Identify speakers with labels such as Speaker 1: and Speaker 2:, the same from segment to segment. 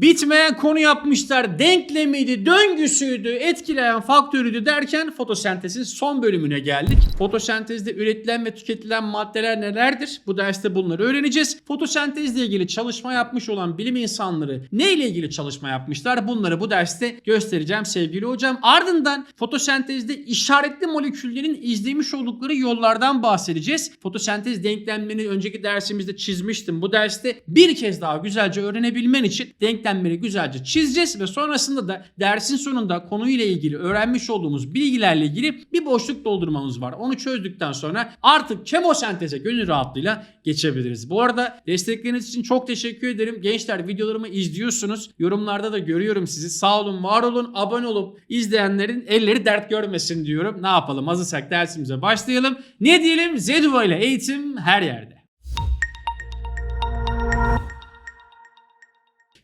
Speaker 1: Bitmeyen konu yapmışlar. Denklemiydi, döngüsüydü, etkileyen faktörüydü derken fotosentezin son bölümüne geldik. Fotosentezde üretilen ve tüketilen maddeler nelerdir? Bu derste bunları öğreneceğiz. Fotosentezle ilgili çalışma yapmış olan bilim insanları ne ile ilgili çalışma yapmışlar? Bunları bu derste göstereceğim sevgili hocam. Ardından fotosentezde işaretli moleküllerin izlemiş oldukları yollardan bahsedeceğiz. Fotosentez denklemlerini önceki dersimizde çizmiştim. Bu derste bir kez daha güzelce öğrenebilmen için denklemleri güzelce çizeceğiz ve sonrasında da dersin sonunda konuyla ilgili öğrenmiş olduğumuz bilgilerle ilgili bir boşluk doldurmamız var. Onu çözdükten sonra artık kemosenteze gönül rahatlığıyla geçebiliriz. Bu arada destekleriniz için çok teşekkür ederim. Gençler videolarımı izliyorsunuz. Yorumlarda da görüyorum sizi. Sağ olun, var olun. Abone olup izleyenlerin elleri dert görmesin diyorum. Ne yapalım? Hazırsak dersimize başlayalım. Ne diyelim? Zeduva ile eğitim her yerde.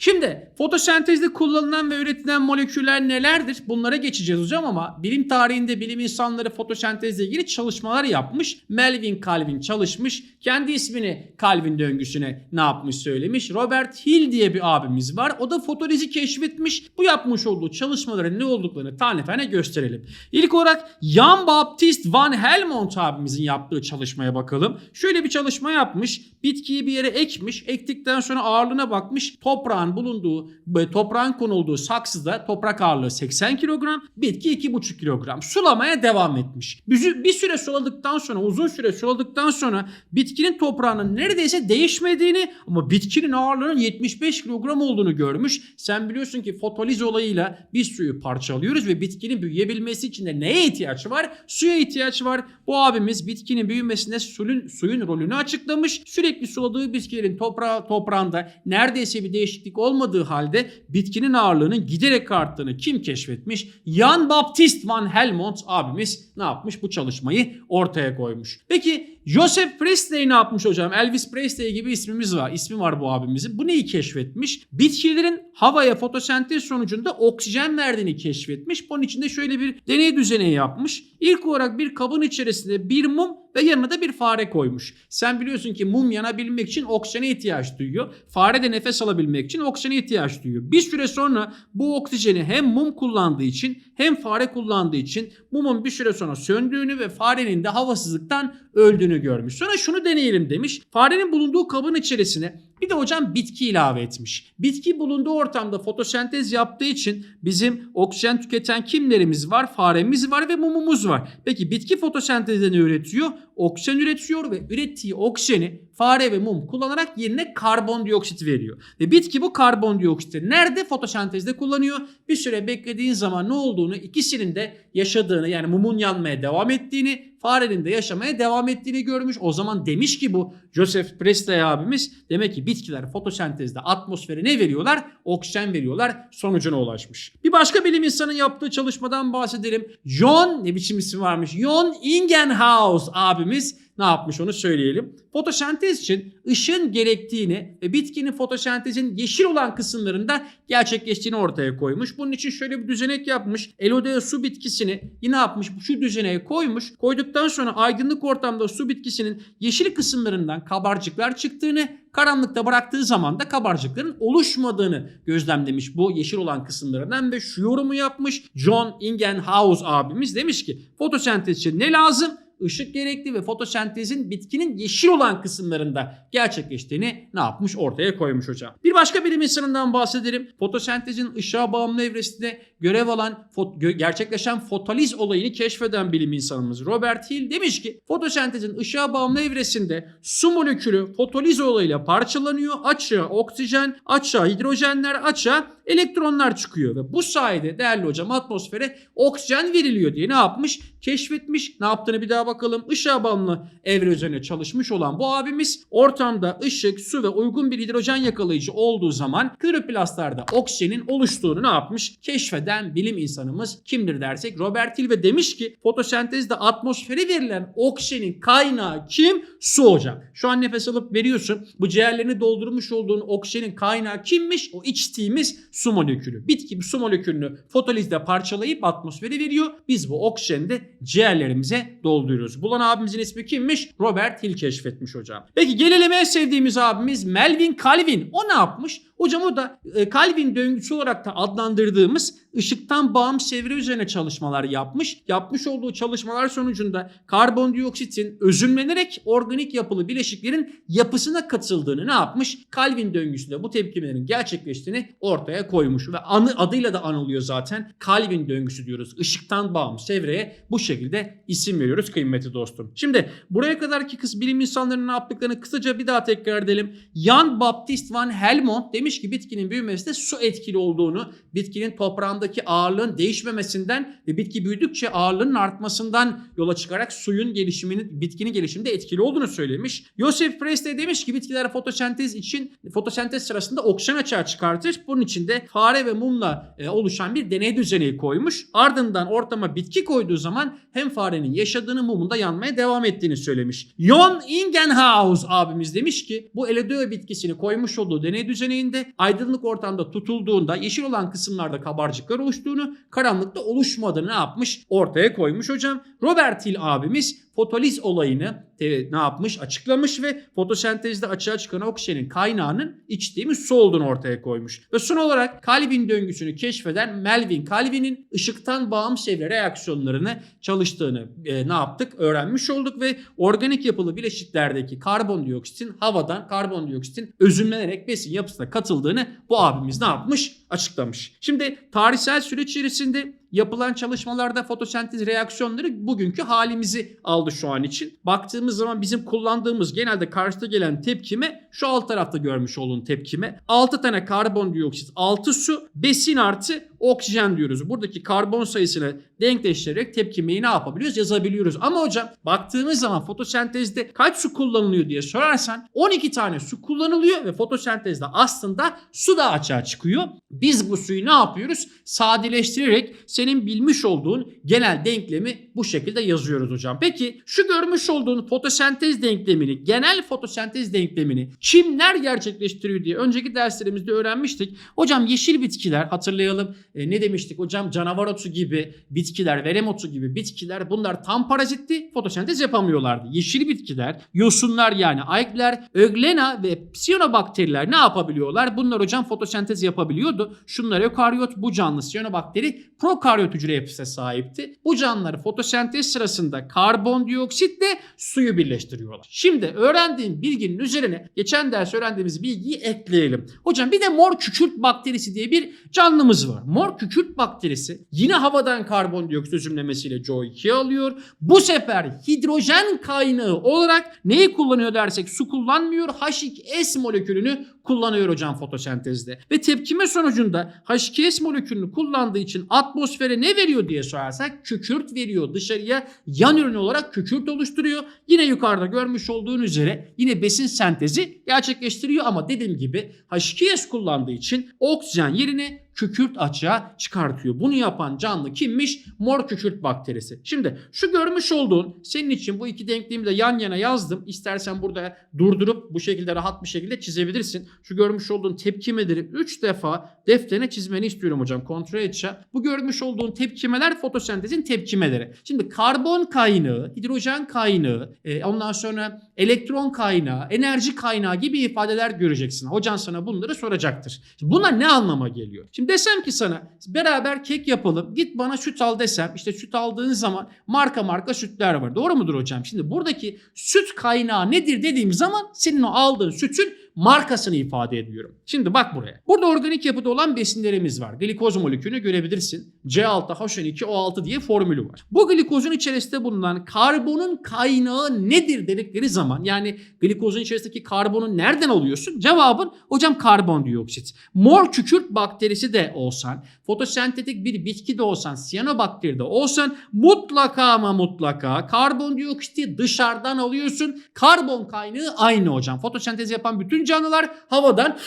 Speaker 1: Şimdi fotosentezde kullanılan ve üretilen moleküller nelerdir? Bunlara geçeceğiz hocam ama bilim tarihinde bilim insanları fotosentezle ilgili çalışmalar yapmış. Melvin Calvin çalışmış. Kendi ismini Calvin döngüsüne ne yapmış söylemiş. Robert Hill diye bir abimiz var. O da fotolizi keşfetmiş. Bu yapmış olduğu çalışmaların ne olduklarını tane tane gösterelim. İlk olarak Jan Baptist van Helmont abimizin yaptığı çalışmaya bakalım. Şöyle bir çalışma yapmış. Bitkiyi bir yere ekmiş. Ektikten sonra ağırlığına bakmış. Toprağın bulunduğu, böyle toprağın konulduğu saksıda toprak ağırlığı 80 kilogram, bitki 2,5 kilogram. Sulamaya devam etmiş. Bir, bir süre suladıktan sonra, uzun süre suladıktan sonra bitkinin toprağının neredeyse değişmediğini ama bitkinin ağırlığının 75 kilogram olduğunu görmüş. Sen biliyorsun ki fotoliz olayıyla biz suyu parçalıyoruz ve bitkinin büyüyebilmesi için de neye ihtiyaç var? Suya ihtiyaç var. Bu abimiz bitkinin büyümesinde suyun, suyun rolünü açıklamış. Sürekli suladığı bitkilerin toprağı, toprağında neredeyse bir değişiklik olmadığı halde bitkinin ağırlığının giderek arttığını kim keşfetmiş? Jan Baptist van Helmont abimiz ne yapmış? Bu çalışmayı ortaya koymuş. Peki Joseph Priestley ne yapmış hocam? Elvis Presley gibi ismimiz var. İsmi var bu abimizin. Bu neyi keşfetmiş? Bitkilerin havaya fotosentez sonucunda oksijen verdiğini keşfetmiş. Bunun için de şöyle bir deney düzeneği yapmış. İlk olarak bir kabın içerisinde bir mum ve yanına da bir fare koymuş. Sen biliyorsun ki mum yanabilmek için oksijene ihtiyaç duyuyor. Fare de nefes alabilmek için oksijene ihtiyaç duyuyor. Bir süre sonra bu oksijeni hem mum kullandığı için hem fare kullandığı için mumun bir süre sonra söndüğünü ve farenin de havasızlıktan öldüğünü görmüş. Sonra şunu deneyelim demiş. Farenin bulunduğu kabın içerisine bir de hocam bitki ilave etmiş. Bitki bulunduğu ortamda fotosentez yaptığı için bizim oksijen tüketen kimlerimiz var? Faremiz var ve mumumuz var. Peki bitki fotosentezde ne üretiyor? Oksijen üretiyor ve ürettiği oksijeni fare ve mum kullanarak yerine karbondioksit veriyor. Ve bitki bu karbondioksiti nerede? Fotosentezde kullanıyor. Bir süre beklediğin zaman ne olduğunu ikisinin de yaşadığını yani mumun yanmaya devam ettiğini farenin de yaşamaya devam ettiğini görmüş. O zaman demiş ki bu Joseph Priestley abimiz demek ki bitkiler fotosentezde atmosfere ne veriyorlar? Oksijen veriyorlar. Sonucuna ulaşmış. Bir başka bilim insanın yaptığı çalışmadan bahsedelim. John ne biçim isim varmış? John Ingenhouse abimiz ne yapmış onu söyleyelim. Fotosentez için ışığın gerektiğini ve bitkinin fotosentezin yeşil olan kısımlarında gerçekleştiğini ortaya koymuş. Bunun için şöyle bir düzenek yapmış. Elodea su bitkisini yine yapmış şu düzeneye koymuş. Koyduktan sonra aydınlık ortamda su bitkisinin yeşil kısımlarından kabarcıklar çıktığını karanlıkta bıraktığı zaman da kabarcıkların oluşmadığını gözlemlemiş bu yeşil olan kısımlarından ve şu yorumu yapmış. John Ingenhouse abimiz demiş ki fotosentez için ne lazım? Işık gerekli ve fotosentezin bitkinin yeşil olan kısımlarında gerçekleştiğini ne yapmış ortaya koymuş hocam. Bir başka bilim insanından bahsedelim. Fotosentezin ışığa bağımlı evresinde görev alan fot- gerçekleşen fotoliz olayını keşfeden bilim insanımız Robert Hill demiş ki fotosentezin ışığa bağımlı evresinde su molekülü fotoliz olayıyla parçalanıyor. Açığa oksijen, açığa hidrojenler, açığa elektronlar çıkıyor ve bu sayede değerli hocam atmosfere oksijen veriliyor diye ne yapmış? Keşfetmiş. Ne yaptığını bir daha bakalım. Işığa bağımlı evre üzerine çalışmış olan bu abimiz ortamda ışık, su ve uygun bir hidrojen yakalayıcı olduğu zaman kloroplastlarda oksijenin oluştuğunu ne yapmış? Keşfeden bilim insanımız kimdir dersek Robert Hill ve demiş ki fotosentezde atmosfere verilen oksijenin kaynağı kim? Su hocam. Şu an nefes alıp veriyorsun. Bu ciğerlerini doldurmuş olduğun oksijenin kaynağı kimmiş? O içtiğimiz su molekülü. Bitki su molekülünü fotolizde parçalayıp atmosfere veriyor. Biz bu oksijeni de ciğerlerimize dolduruyoruz. Bulan abimizin ismi kimmiş? Robert Hill keşfetmiş hocam. Peki gelelim en sevdiğimiz abimiz Melvin Calvin. O ne yapmış? Hocam o da e, Calvin döngüsü olarak da adlandırdığımız ışıktan bağımsız çevre üzerine çalışmalar yapmış. Yapmış olduğu çalışmalar sonucunda karbondioksitin özümlenerek organik yapılı bileşiklerin yapısına katıldığını ne yapmış? Calvin döngüsünde bu tepkimelerin gerçekleştiğini ortaya koymuş ve anı adıyla da anılıyor zaten. Calvin döngüsü diyoruz. Işıktan bağımsız çevreye bu şekilde isim veriyoruz kıymetli dostum. Şimdi buraya kadarki kız bilim insanlarının ne yaptıklarını kısaca bir daha tekrar edelim. Jan Baptist van Helmont demiş ki bitkinin büyümesinde su etkili olduğunu, bitkinin toprağındaki ağırlığın değişmemesinden ve bitki büyüdükçe ağırlığının artmasından yola çıkarak suyun gelişiminin, bitkinin gelişiminde etkili olduğunu söylemiş. Joseph Priestley demiş ki bitkiler fotosentez için fotosentez sırasında oksijen açığa çıkartır. Bunun için de fare ve mumla e, oluşan bir deney düzeni koymuş. Ardından ortama bitki koyduğu zaman hem farenin yaşadığını mumun da yanmaya devam ettiğini söylemiş. Jon Ingenhaus abimiz demiş ki bu eledöğe bitkisini koymuş olduğu deney düzeninde aydınlık ortamda tutulduğunda yeşil olan kısımlarda kabarcıklar oluştuğunu, karanlıkta oluşmadığını ne yapmış? Ortaya koymuş hocam. Robert Hill abimiz fotoliz olayını e, ne yapmış? Açıklamış ve fotosentezde açığa çıkan oksijenin kaynağının içtiğimiz su olduğunu ortaya koymuş. Ve son olarak Calvin döngüsünü keşfeden Melvin Calvin'in ışıktan bağımsız çevre reaksiyonlarını çalıştığını e, ne yaptık? Öğrenmiş olduk ve organik yapılı bileşiklerdeki karbondioksitin havadan karbondioksitin özümlenerek besin yapısına katıldığını bu abimiz ne yapmış? Açıklamış. Şimdi tarihsel süreç içerisinde yapılan çalışmalarda fotosentez reaksiyonları bugünkü halimizi aldı şu an için. Baktığımız zaman bizim kullandığımız genelde karşıda gelen tepkime şu alt tarafta görmüş olduğun tepkime 6 tane karbondioksit, 6 su, besin artı oksijen diyoruz. Buradaki karbon sayısını denkleştirerek tepkimeyi ne yapabiliyoruz? Yazabiliyoruz. Ama hocam baktığımız zaman fotosentezde kaç su kullanılıyor diye sorarsan 12 tane su kullanılıyor ve fotosentezde aslında su da açığa çıkıyor. Biz bu suyu ne yapıyoruz? Sadeleştirerek senin bilmiş olduğun genel denklemi bu şekilde yazıyoruz hocam. Peki şu görmüş olduğun fotosentez denklemini, genel fotosentez denklemini kimler gerçekleştiriyor diye önceki derslerimizde öğrenmiştik. Hocam yeşil bitkiler hatırlayalım e, ne demiştik hocam canavar otu gibi bitkiler, verem otu gibi bitkiler bunlar tam parazitti fotosentez yapamıyorlardı. Yeşil bitkiler, yosunlar yani algler, öglena ve siyanobakteriler ne yapabiliyorlar? Bunlar hocam fotosentez yapabiliyordu. Şunlar ökaryot, bu canlı siyanobakteri prokaryot hücre yapısına sahipti. Bu canlıları fotosentez sırasında karbondioksitle suyu birleştiriyorlar. Şimdi öğrendiğim bilginin üzerine geçen ders öğrendiğimiz bilgiyi ekleyelim. Hocam bir de mor kükürt bakterisi diye bir canlımız var. Mor kükürt bakterisi yine havadan karbondioksit özümlemesiyle CO2'yi alıyor. Bu sefer hidrojen kaynağı olarak neyi kullanıyor dersek su kullanmıyor. H2S molekülünü kullanıyor hocam fotosentezde. Ve tepkime sonucunda H2S molekülünü kullandığı için atmosfere ne veriyor diye sorarsak kükürt veriyor. Dışarıya yan ürün olarak kükürt oluşturuyor. Yine yukarıda görmüş olduğun üzere yine besin sentezi gerçekleştiriyor ama dediğim gibi H2S kullandığı için oksijen yerine kükürt açığa çıkartıyor. Bunu yapan canlı kimmiş? Mor kükürt bakterisi. Şimdi şu görmüş olduğun senin için bu iki denklemi de yan yana yazdım. İstersen burada durdurup bu şekilde rahat bir şekilde çizebilirsin. Şu görmüş olduğun tepkimeleri 3 defa defterine çizmeni istiyorum hocam. Kontrol edeceğim. Bu görmüş olduğun tepkimeler fotosentezin tepkimeleri. Şimdi karbon kaynağı, hidrojen kaynağı, e, ondan sonra elektron kaynağı, enerji kaynağı gibi ifadeler göreceksin. Hocan sana bunları soracaktır. Şimdi bunlar ne anlama geliyor? Şimdi desem ki sana beraber kek yapalım. Git bana süt al desem. işte süt aldığın zaman marka marka sütler var. Doğru mudur hocam? Şimdi buradaki süt kaynağı nedir dediğim zaman senin o aldığın sütün markasını ifade ediyorum. Şimdi bak buraya. Burada organik yapıda olan besinlerimiz var. Glikoz molekülünü görebilirsin. C6H12O6 diye formülü var. Bu glikozun içerisinde bulunan karbonun kaynağı nedir dedikleri zaman yani glikozun içerisindeki karbonu nereden alıyorsun? Cevabın hocam karbondioksit. Mor kükürt bakterisi de olsan, fotosentetik bir bitki de olsan, siyanobakteri de olsan mutlaka ama mutlaka karbondioksiti dışarıdan alıyorsun. Karbon kaynağı aynı hocam. Fotosentez yapan bütün canlılar havadan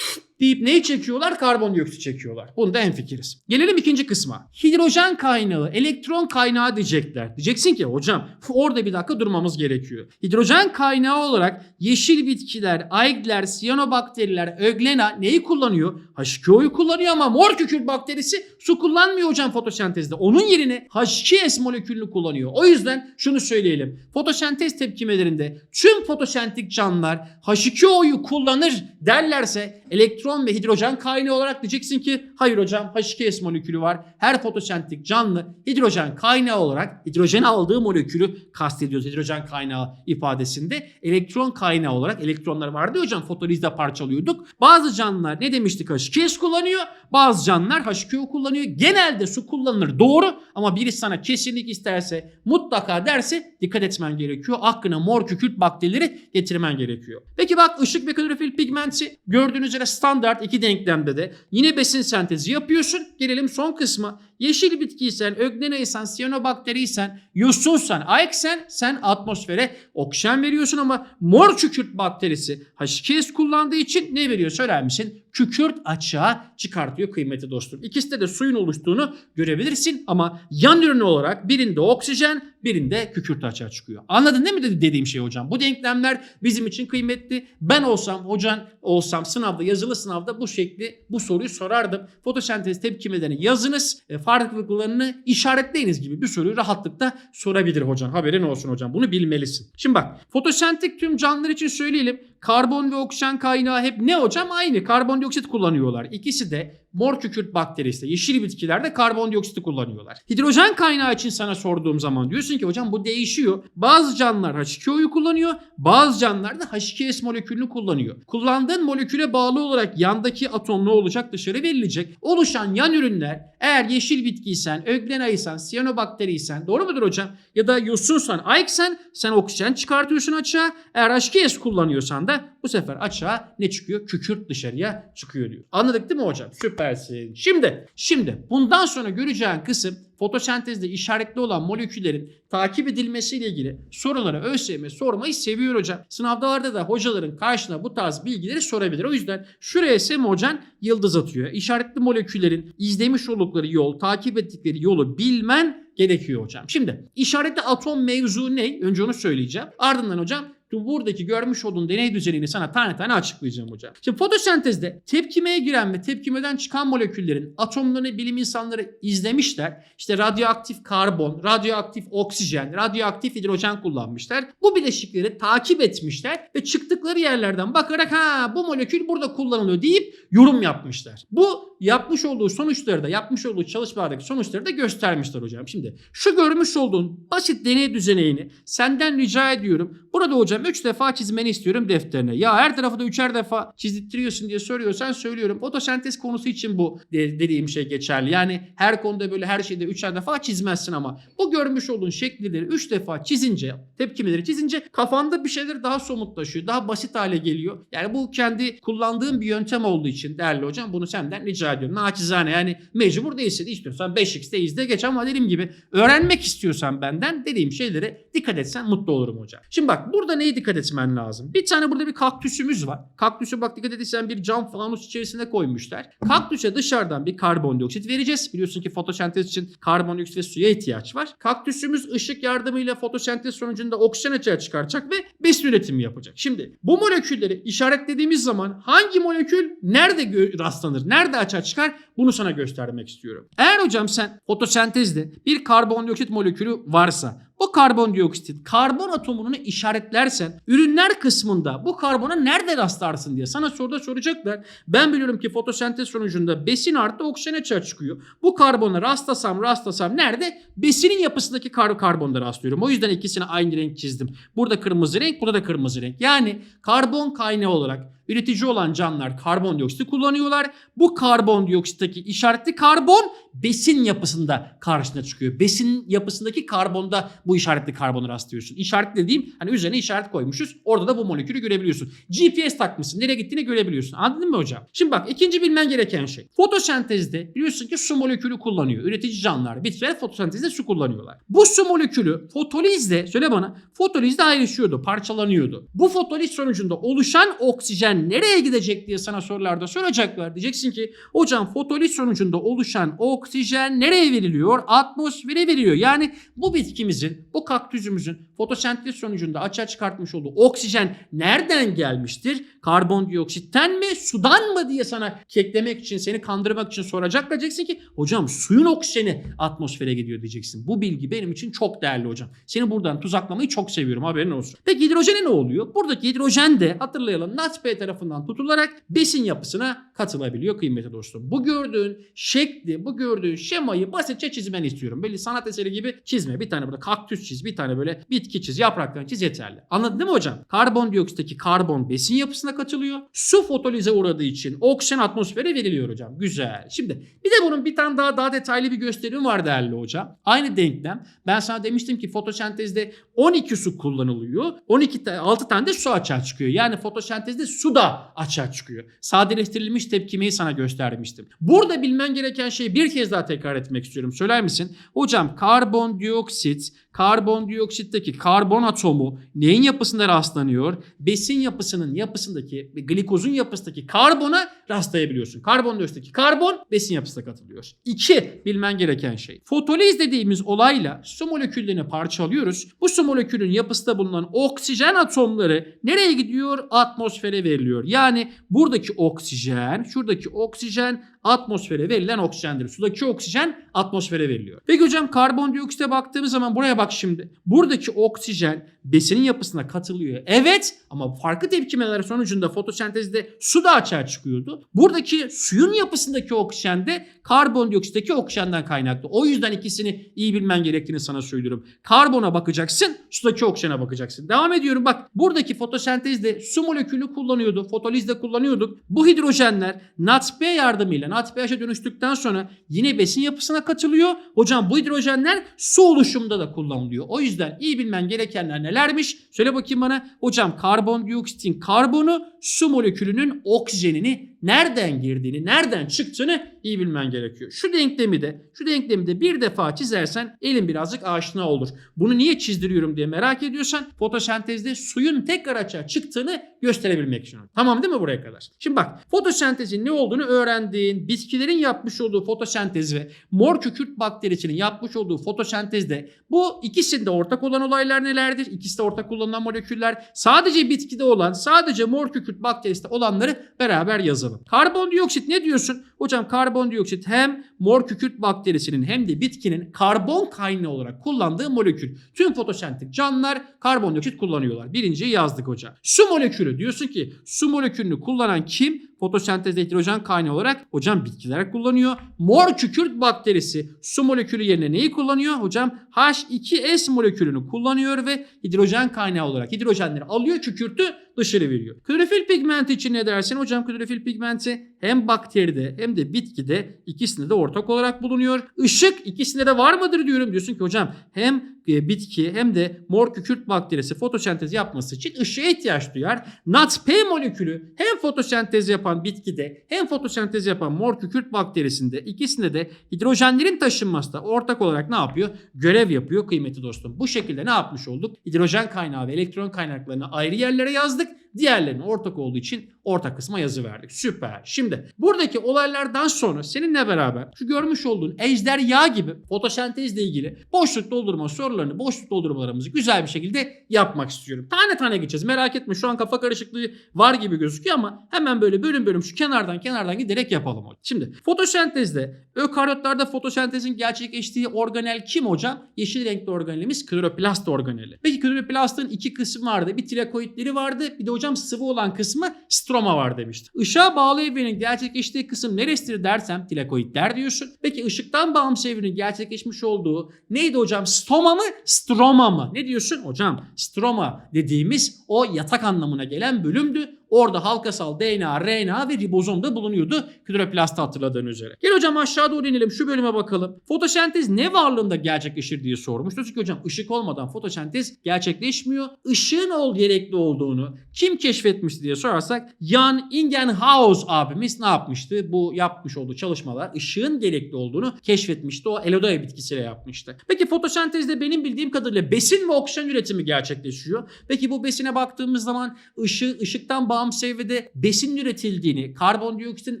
Speaker 1: deyip neyi çekiyorlar? Karbondioksit çekiyorlar. Bunda hemfikiriz. Gelelim ikinci kısma. Hidrojen kaynağı, elektron kaynağı diyecekler. Diyeceksin ki hocam orada bir dakika durmamız gerekiyor. Hidrojen kaynağı olarak yeşil bitkiler, algler, siyanobakteriler, öglena neyi kullanıyor? H2O'yu kullanıyor ama mor kükürt bakterisi su kullanmıyor hocam fotosentezde. Onun yerine H2S molekülünü kullanıyor. O yüzden şunu söyleyelim. Fotosentez tepkimelerinde tüm fotosentik canlılar H2O'yu kullanır derlerse elektron elektron ve hidrojen kaynağı olarak diyeceksin ki hayır hocam H2S molekülü var. Her fotosentik canlı hidrojen kaynağı olarak hidrojen aldığı molekülü kastediyoruz hidrojen kaynağı ifadesinde. Elektron kaynağı olarak elektronlar vardı hocam fotolizde parçalıyorduk. Bazı canlılar ne demiştik H2S kullanıyor. Bazı canlılar H2O kullanıyor. Genelde su kullanılır doğru ama biri sana kesinlik isterse mutlaka derse dikkat etmen gerekiyor. Aklına mor kükürt bakterileri getirmen gerekiyor. Peki bak ışık ve klorofil pigmenti gördüğünüz üzere standart iki denklemde de yine besin sentezi yapıyorsun. Gelelim son kısma. Yeşil bitkiysen, ögleneysen, siyanobakteriysen, yosunsan, ayeksen sen atmosfere oksijen veriyorsun ama mor kükürt bakterisi H2S kullandığı için ne veriyor söyler misin? Kükürt açığa çıkartıyor kıymetli dostum. İkisinde de suyun oluştuğunu görebilirsin ama yan ürünü olarak birinde oksijen birinde kükürt açığa çıkıyor. Anladın değil mi dedi- dediğim şey hocam? Bu denklemler bizim için kıymetli. Ben olsam hocan olsam sınavda yazılı sınavda bu şekli bu soruyu sorardım. Fotosentez tepkimelerini yazınız. e, farklılıklarını işaretleyiniz gibi bir soruyu rahatlıkla sorabilir hocam. Haberin olsun hocam. Bunu bilmelisin. Şimdi bak fotosentik tüm canlılar için söyleyelim. Karbon ve oksijen kaynağı hep ne hocam? Aynı karbondioksit kullanıyorlar. İkisi de mor kükürt bakterisi, yeşil bitkilerde karbondioksiti kullanıyorlar. Hidrojen kaynağı için sana sorduğum zaman diyorsun ki hocam bu değişiyor. Bazı canlılar H2O'yu kullanıyor, bazı canlılar da H2S molekülünü kullanıyor. Kullandığın moleküle bağlı olarak yandaki atom ne olacak dışarı verilecek. Oluşan yan ürünler eğer yeşil bitkiysen, öglenaysan, siyanobakteriysen doğru mudur hocam? Ya da yosunsan, ayıksen sen oksijen çıkartıyorsun açığa. Eğer H2S kullanıyorsan da bu sefer açığa ne çıkıyor? Kükürt dışarıya çıkıyor diyor. Anladık değil mi hocam? Süpersin. Şimdi, şimdi bundan sonra göreceğin kısım fotosentezde işaretli olan moleküllerin takip edilmesiyle ilgili sorulara ÖSYM sormayı seviyor hocam. Sınavlarda da hocaların karşına bu tarz bilgileri sorabilir. O yüzden şuraya Sem hocan yıldız atıyor. İşaretli moleküllerin izlemiş oldukları yol, takip ettikleri yolu bilmen gerekiyor hocam. Şimdi işaretli atom mevzu ne? Önce onu söyleyeceğim. Ardından hocam buradaki görmüş olduğun deney düzenini sana tane tane açıklayacağım hocam. Şimdi fotosentezde tepkimeye giren ve tepkimeden çıkan moleküllerin atomlarını bilim insanları izlemişler. İşte radyoaktif karbon, radyoaktif oksijen, radyoaktif hidrojen kullanmışlar. Bu bileşikleri takip etmişler ve çıktıkları yerlerden bakarak ha bu molekül burada kullanılıyor deyip yorum yapmışlar. Bu yapmış olduğu sonuçları da yapmış olduğu çalışmalardaki sonuçları da göstermişler hocam. Şimdi şu görmüş olduğun basit deney düzenini senden rica ediyorum. Burada hocam 3 defa çizmeni istiyorum defterine. Ya her tarafı da 3'er defa çizdirtiyorsun diye soruyorsan söylüyorum. Fotosentez konusu için bu de- dediğim şey geçerli. Yani her konuda böyle her şeyde 3'er defa çizmezsin ama bu görmüş olduğun şekilleri 3 defa çizince, tepkimeleri çizince kafanda bir şeyler daha somutlaşıyor. Daha basit hale geliyor. Yani bu kendi kullandığım bir yöntem olduğu için değerli hocam bunu senden rica ediyorum. Naçizane yani mecbur değilse de istiyorsan 5x'te izle geç ama dediğim gibi öğrenmek istiyorsan benden dediğim şeylere dikkat etsen mutlu olurum hocam. Şimdi bak burada neye dikkat etmen lazım? Bir tane burada bir kaktüsümüz var. Kaktüsü bak dikkat edilsen bir cam fanus içerisine koymuşlar. Kaktüse dışarıdan bir karbondioksit vereceğiz. Biliyorsun ki fotosentez için karbondioksit ve suya ihtiyaç var. Kaktüsümüz ışık yardımıyla fotosentez sonucunda oksijen açığa çıkaracak ve besin üretimi yapacak. Şimdi bu molekülleri işaretlediğimiz zaman hangi molekül nerede rastlanır, nerede açığa çıkar bunu sana göstermek istiyorum. Eğer hocam sen fotosentezde bir karbondioksit molekülü varsa bu karbondioksitin karbon atomunu işaretlersen ürünler kısmında bu karbona nerede rastlarsın diye sana soruda soracaklar. Ben biliyorum ki fotosentez sonucunda besin artı oksijen açığa çıkıyor. Bu karbona rastlasam rastlasam nerede? Besinin yapısındaki kar karbonda rastlıyorum. O yüzden ikisini aynı renk çizdim. Burada kırmızı renk, burada da kırmızı renk. Yani karbon kaynağı olarak üretici olan canlılar karbondioksiti kullanıyorlar. Bu karbondioksitteki işaretli karbon besin yapısında karşına çıkıyor. Besin yapısındaki karbonda bu işaretli karbonu rastlıyorsun. İşaret dediğim hani üzerine işaret koymuşuz. Orada da bu molekülü görebiliyorsun. GPS takmışsın. Nereye gittiğini görebiliyorsun. Anladın mı hocam? Şimdi bak ikinci bilmen gereken şey. Fotosentezde biliyorsun ki su molekülü kullanıyor. Üretici canlılar bitkiler fotosentezde su kullanıyorlar. Bu su molekülü fotolizde söyle bana fotolizde ayrışıyordu, parçalanıyordu. Bu fotoliz sonucunda oluşan oksijen nereye gidecek diye sana sorularda soracaklar. Diyeceksin ki hocam fotoliz sonucunda oluşan oksijen nereye veriliyor? Atmosfere veriliyor. Yani bu bitkimizin, bu kaktüsümüzün fotosentez sonucunda açığa çıkartmış olduğu oksijen nereden gelmiştir? Karbondioksitten mi sudan mı diye sana keklemek için seni kandırmak için soracaklar diyeceksin ki hocam suyun oksijeni atmosfere gidiyor diyeceksin. Bu bilgi benim için çok değerli hocam. Seni buradan tuzaklamayı çok seviyorum haberin olsun. Peki hidrojene ne oluyor? Buradaki hidrojen de hatırlayalım NADP tarafından tutularak besin yapısına katılabiliyor kıymetli dostum. Bu gördüğün şekli, bu gördüğün şemayı basitçe çizmeni istiyorum. Böyle sanat eseri gibi çizme. Bir tane burada kaktüs çiz, bir tane böyle bitki çiz, yapraklarını çiz yeterli. Anladın değil mi hocam? Karbondioksitteki karbon besin yapısına katılıyor. Su fotolize uğradığı için oksijen atmosfere veriliyor hocam. Güzel. Şimdi bir de bunun bir tane daha daha detaylı bir gösterim var değerli hocam. Aynı denklem. Ben sana demiştim ki fotosentezde 12 su kullanılıyor. 12 ta- 6 tane de su açığa çıkıyor. Yani fotosentezde su da açığa çıkıyor. Sadeleştirilmiş tepkimeyi sana göstermiştim. Burada bilmen gereken şeyi bir kez daha tekrar etmek istiyorum. Söyler misin? Hocam karbondioksit, karbondioksitteki karbon atomu neyin yapısında rastlanıyor? Besin yapısının yapısındaki, glikozun yapısındaki karbona rastlayabiliyorsun. Karbondioksitteki karbon besin yapısına katılıyor. İki bilmen gereken şey. Fotoliz dediğimiz olayla su moleküllerini parçalıyoruz. Bu su molekülün yapısında bulunan oksijen atomları nereye gidiyor? Atmosfere veriliyor. Yani buradaki oksijen, şuradaki oksijen atmosfere verilen oksijendir. Sudaki oksijen atmosfere veriliyor. Peki hocam karbondioksite baktığımız zaman buraya bak şimdi. Buradaki oksijen besinin yapısına katılıyor. Evet ama farklı tepkimeler sonucunda fotosentezde su da açığa çıkıyordu. Buradaki suyun yapısındaki oksijen de karbondioksitteki oksijenden kaynaklı. O yüzden ikisini iyi bilmen gerektiğini sana söylüyorum. Karbona bakacaksın, sudaki oksijene bakacaksın. Devam ediyorum bak. Buradaki fotosentezde su molekülü kullanıyordu. Fotolizde kullanıyorduk. Bu hidrojenler NADP yardımıyla NADPH'e dönüştükten sonra yine besin yapısına katılıyor. Hocam bu hidrojenler su oluşumunda da kullanılıyor. O yüzden iyi bilmen gerekenler nelermiş? Söyle bakayım bana. Hocam karbondioksitin karbonu su molekülünün oksijenini nereden girdiğini, nereden çıktığını iyi bilmen gerekiyor. Şu denklemi de, şu denklemi de bir defa çizersen elin birazcık aşina olur. Bunu niye çizdiriyorum diye merak ediyorsan fotosentezde suyun tekrar açığa çıktığını gösterebilmek için. Tamam değil mi buraya kadar? Şimdi bak fotosentezin ne olduğunu öğrendiğin, bitkilerin yapmış olduğu fotosentez ve mor kükürt bakterisinin yapmış olduğu fotosentezde bu ikisinde ortak olan olaylar nelerdir? İkisi de ortak kullanılan moleküller. Sadece bitkide olan, sadece mor kükürt bakterisinde olanları beraber yazalım. Karbondioksit ne diyorsun? Hocam karbondioksit hem mor kükürt bakterisinin hem de bitkinin karbon kaynağı olarak kullandığı molekül. Tüm fotosentik canlılar karbondioksit kullanıyorlar. Birinciyi yazdık hocam. Su molekülü diyorsun ki su molekülünü kullanan kim? Fotosentezde hidrojen kaynağı olarak hocam bitkiler kullanıyor. Mor kükürt bakterisi su molekülü yerine neyi kullanıyor? Hocam H2S molekülünü kullanıyor ve hidrojen kaynağı olarak hidrojenleri alıyor kükürtü dışarı veriyor. Klorofil pigmenti için ne dersin? Hocam klorofil pigmenti hem bakteride hem de bitkide ikisinde de ortak olarak bulunuyor. Işık ikisinde de var mıdır diyorum. Diyorsun ki hocam hem e, bitki hem de mor kükürt bakterisi fotosentez yapması için ışığa ihtiyaç duyar. NADP molekülü hem fotosentez yapan bitkide hem fotosentez yapan mor kükürt bakterisinde ikisinde de hidrojenlerin taşınması da ortak olarak ne yapıyor? Görev yapıyor kıymetli dostum. Bu şekilde ne yapmış olduk? Hidrojen kaynağı ve elektron kaynaklarını ayrı yerlere yazdık. Diğerlerinin ortak olduğu için ortak kısma yazı verdik. Süper. Şimdi buradaki olaylardan sonra seninle beraber şu görmüş olduğun ejderha gibi fotosentezle ilgili boşluk doldurma sorularını, boşluk doldurmalarımızı güzel bir şekilde yapmak istiyorum. Tane tane geçeceğiz. Merak etme şu an kafa karışıklığı var gibi gözüküyor ama hemen böyle bölüm bölüm şu kenardan kenardan giderek yapalım. Şimdi fotosentezde ökaryotlarda fotosentezin gerçekleştiği organel kim hocam? Yeşil renkli organelimiz kloroplast organeli. Peki kloroplastın iki kısmı vardı. Bir tilakoidleri vardı. Bir de hocam sıvı olan kısmı stroma var demişti. Işığa bağlı evrenin gerçekleştiği kısım neresidir dersem tilakoidler diyorsun. Peki ışıktan bağımsız evrenin gerçekleşmiş olduğu neydi hocam? Stoma mı? Stroma mı? Ne diyorsun? Hocam stroma dediğimiz o yatak anlamına gelen bölümdü. Orada halkasal DNA, RNA ve ribozom da bulunuyordu. Kloroplastı hatırladığın üzere. Gel hocam aşağı doğru inelim şu bölüme bakalım. Fotosentez ne varlığında gerçekleşir diye sormuş. Diyorsun ki hocam ışık olmadan fotosentez gerçekleşmiyor. Işığın ol gerekli olduğunu kim keşfetmiş diye sorarsak Jan Ingenhaus abimiz ne yapmıştı? Bu yapmış olduğu çalışmalar ışığın gerekli olduğunu keşfetmişti. O Elodea bitkisiyle yapmıştı. Peki fotosentezde benim bildiğim kadarıyla besin ve oksijen üretimi gerçekleşiyor. Peki bu besine baktığımız zaman ışı, ışıktan bağımsız seviyede besin üretildiğini, karbondioksitin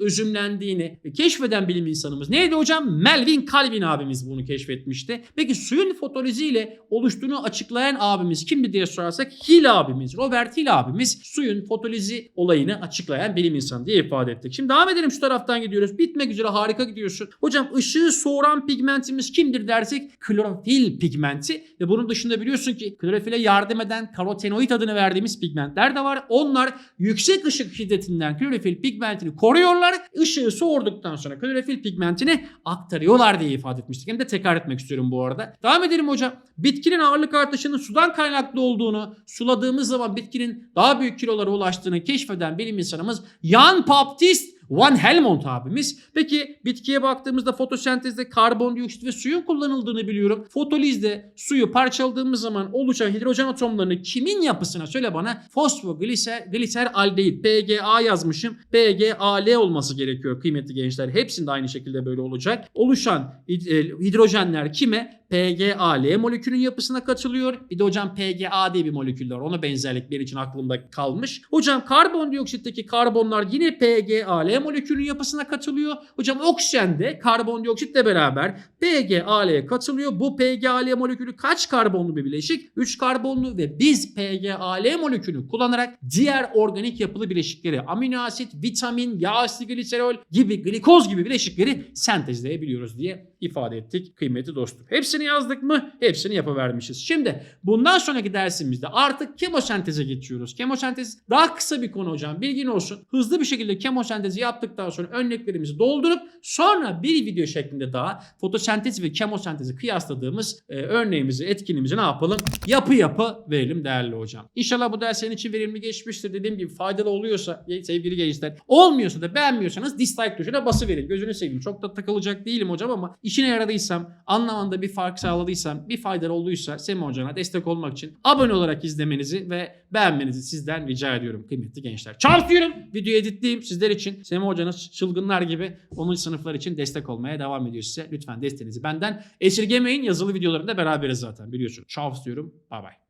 Speaker 1: özümlendiğini keşfeden bilim insanımız neydi hocam? Melvin Calvin abimiz bunu keşfetmişti. Peki suyun fotoliziyle oluştuğunu açıklayan abimiz kimdi diye sorarsak Hill abimiz, Robert Hill abimiz suyun fotolizi olayını açıklayan bilim insanı diye ifade ettik. Şimdi devam edelim şu taraftan gidiyoruz. Bitmek üzere harika gidiyorsun. Hocam ışığı soğuran pigmentimiz kimdir dersek klorofil pigmenti ve bunun dışında biliyorsun ki klorofile yardım eden karotenoid adını verdiğimiz pigmentler de var. Onlar yüksek ışık şiddetinden klorofil pigmentini koruyorlar. Işığı soğurduktan sonra klorofil pigmentini aktarıyorlar diye ifade etmiştik. Hem de tekrar etmek istiyorum bu arada. Devam edelim hocam. Bitkinin ağırlık artışının sudan kaynaklı olduğunu, suladığımız zaman bitkinin daha büyük kilolara ulaştığını keşfeden bilim insanımız Jan Baptist Van Helmont abimiz. Peki bitkiye baktığımızda fotosentezde karbondioksit ve suyun kullanıldığını biliyorum. Fotolizde suyu parçaladığımız zaman oluşan hidrojen atomlarını kimin yapısına söyle bana fosfogliser gliser aldehit PGA yazmışım. PGAL olması gerekiyor kıymetli gençler. Hepsinde aynı şekilde böyle olacak. Oluşan e, hidrojenler kime? PGAL molekülün yapısına katılıyor. Bir de hocam PGA diye bir molekül var. Ona benzerlikleri için aklımda kalmış. Hocam karbondioksitteki karbonlar yine PGAL molekülün yapısına katılıyor. Hocam oksijen de karbondioksitle beraber PGAL'ye katılıyor. Bu PGAL molekülü kaç karbonlu bir bileşik? 3 karbonlu ve biz PGAL molekülünü kullanarak diğer organik yapılı bileşikleri amino asit, vitamin, yağ asidi gliserol gibi glikoz gibi bileşikleri sentezleyebiliyoruz diye ifade ettik kıymetli dostum. Hepsini yazdık mı? Hepsini yapıvermişiz. Şimdi bundan sonraki dersimizde artık kemosenteze geçiyoruz. Kemosentez daha kısa bir konu hocam. Bilgin olsun. Hızlı bir şekilde kemosentezi yaptıktan sonra örneklerimizi doldurup sonra bir video şeklinde daha fotosentez ve kemosentezi kıyasladığımız e, örneğimizi, etkinliğimizi ne yapalım? Yapı yapı verelim değerli hocam. İnşallah bu ders senin için verimli geçmiştir. Dediğim gibi faydalı oluyorsa sevgili gençler. Olmuyorsa da beğenmiyorsanız dislike tuşuna basıverin. Gözünü seveyim. Çok da takılacak değilim hocam ama işine yaradıysam, anlamında bir fark sağladıysam, bir faydalı olduysa Semih Hoca'na destek olmak için abone olarak izlemenizi ve beğenmenizi sizden rica ediyorum kıymetli gençler. Çarpıyorum. Videoyu editleyeyim sizler için. Semih Hoca'nın çılgınlar gibi onun sınıflar için destek olmaya devam ediyor size. Lütfen desteğinizi benden esirgemeyin. Yazılı videolarında beraberiz zaten biliyorsunuz. Çarpıyorum. Bay bay.